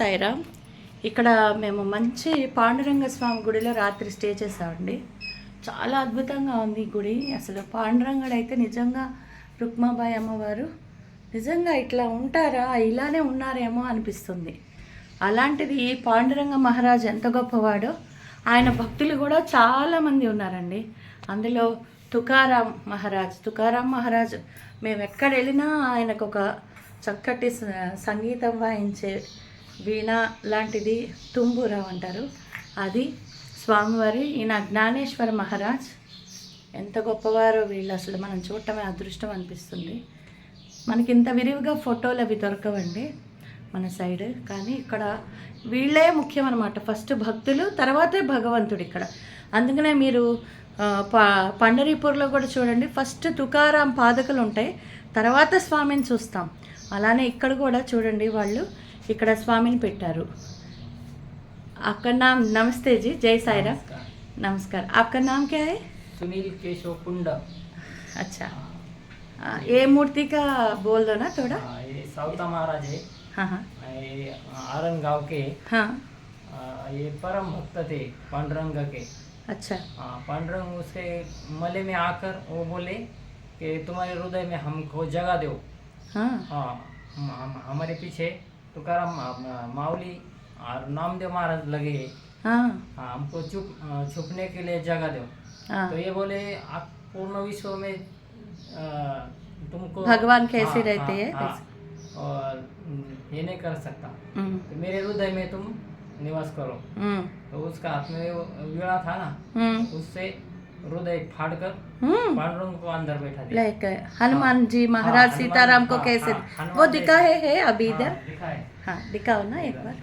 సాయిరా ఇక్కడ మేము మంచి పాండురంగ స్వామి గుడిలో రాత్రి స్టే చేసామండి చాలా అద్భుతంగా ఉంది గుడి. అసలు పాండురంగడు అయితే నిజంగా రుక్మాబాయి అమ్మవారు నిజంగా ఇట్లా ఉంటారా ఇలానే ఉన్నారేమో అనిపిస్తుంది. అలాంటిది ఈ పాండురంగ మహారాజ్ ఎంత గొప్పవాడో ఆయన భక్తులు కూడా చాలామంది ఉన్నారండి. అందులో తుకారాం మహారాజ్ తుకారాం మహారాజ్ మేము ఎక్కడ వెళ్ళినా ఆయనకు ఒక చక్కటి సంగీతం వాయించే వీణ లాంటిది తుంబురం అంటారు. అది స్వామివారి ఈయన జ్ఞానేశ్వర మహారాజ్. ఎంత గొప్పవారో వీళ్ళు అసలు మనం చూడటమే అదృష్టం అనిపిస్తుంది. మనకి ఇంత విరివిగా ఫోటోలు అవి దొరకవండి మన సైడ్. కానీ ఇక్కడ వీళ్ళే ముఖ్యం అనమాట ఫస్ట్ భక్తులు తర్వాతే భగవంతుడు ఇక్కడ. అందుకనే మీరు ప పండరీపూర్లో కూడా చూడండి. ఫస్ట్ తుకారాం పాదకులు ఉంటాయి. తర్వాత స్వామిని చూస్తాం. అలానే ఇక్కడ కూడా చూడండి వాళ్ళు. ఇక్కడ స్వామిని పెట్టారు आपका नाम नमस्ते जी जय साई राम नमस्कार आपका नाम क्या है सुनील केशव कुंड अच्छा आ, ये मूर्ति का बोल दो ना थोड़ा हाँ, ये सावता महाराज है हाँ हाँ ये आरन गांव के हाँ आ, ये परम भक्त थे पांडुरंग के अच्छा हाँ, पांडुरंग उसके मले में आकर वो बोले कि तुम्हारे हृदय में हमको जगह दो हाँ हाँ हम, हम- हमारे पीछे तुकाराम माउली और नामदेव महाराज लगे। हाँ। हाँ हमको छुप छुपने के लिए जगह दो। हाँ। तो ये बोले आप पूर्ण विश्व में आ, तुमको भगवान कैसे हाँ, रहते हाँ, हैं? हाँ, और ये नहीं कर सकता। हम्म, तो मेरे हृदय में तुम निवास करो। हम्म, तो उसका हाथ में वीणा था ना? हम्म, उससे हृदय फाड़कर हम्म। पांडुरंग को अंदर बैठा दिया। लाइक हनुमान हाँ। जी हाँ, महाराज सीताराम को कैसे हाँ, वो दिखा है, है अभी इधर? हाँ दिखाओ ना एक बार।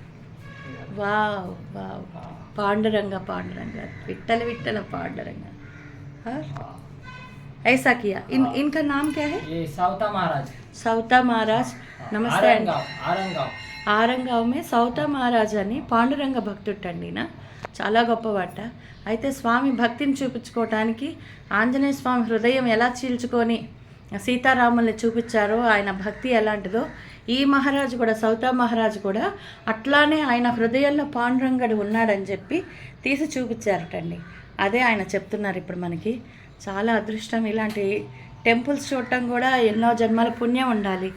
वाह वाह पांडुरंग पांडुरंग विट्टल विट्टल पांडुरंग। ऐसा किया। इन इनका नाम क्या है? ये सावता महाराज। सावता महाराज नमस्ते आरंगाव आरंगाव। ఆరంగవమే సౌత మహారాజ్ అని పాండురంగ భక్తుడండి నా చాలా గొప్పవాట. అయితే స్వామి భక్తిని చూపించుకోవటానికి ఆంజనేయ స్వామి హృదయం ఎలా చీల్చుకొని సీతారాముల్ని చూపించారో ఆయన భక్తి ఎలాంటిదో ఈ మహారాజు కూడా సౌతా మహారాజు కూడా అట్లానే ఆయన హృదయంలో పాండురంగడు ఉన్నాడని చెప్పి తీసి చూపించారటండి. అదే ఆయన చెప్తున్నారు ఇప్పుడు మనకి. చాలా అదృష్టం. ఇలాంటి టెంపుల్స్ చూడటం కూడా ఎన్నో జన్మల పుణ్యం ఉండాలి.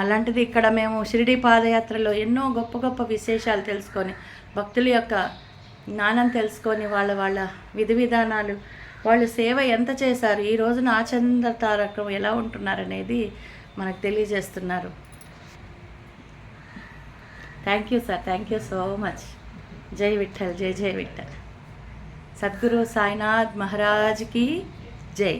అలాంటిది ఇక్కడ మేము షిరిడి పాదయాత్రలో ఎన్నో గొప్ప గొప్ప విశేషాలు తెలుసుకొని భక్తుల యొక్క జ్ఞానం తెలుసుకొని వాళ్ళ వాళ్ళ విధి విధానాలు వాళ్ళు సేవ ఎంత చేశారు ఈ రోజున ఆచంద తారకం ఎలా ఉంటున్నారనేది మనకు తెలియజేస్తున్నారు. Thank you sir thank you so much జై విఠల్ జై జై విఠల్ సద్గురు సాయినాథ్ మహారాజ్కి జై.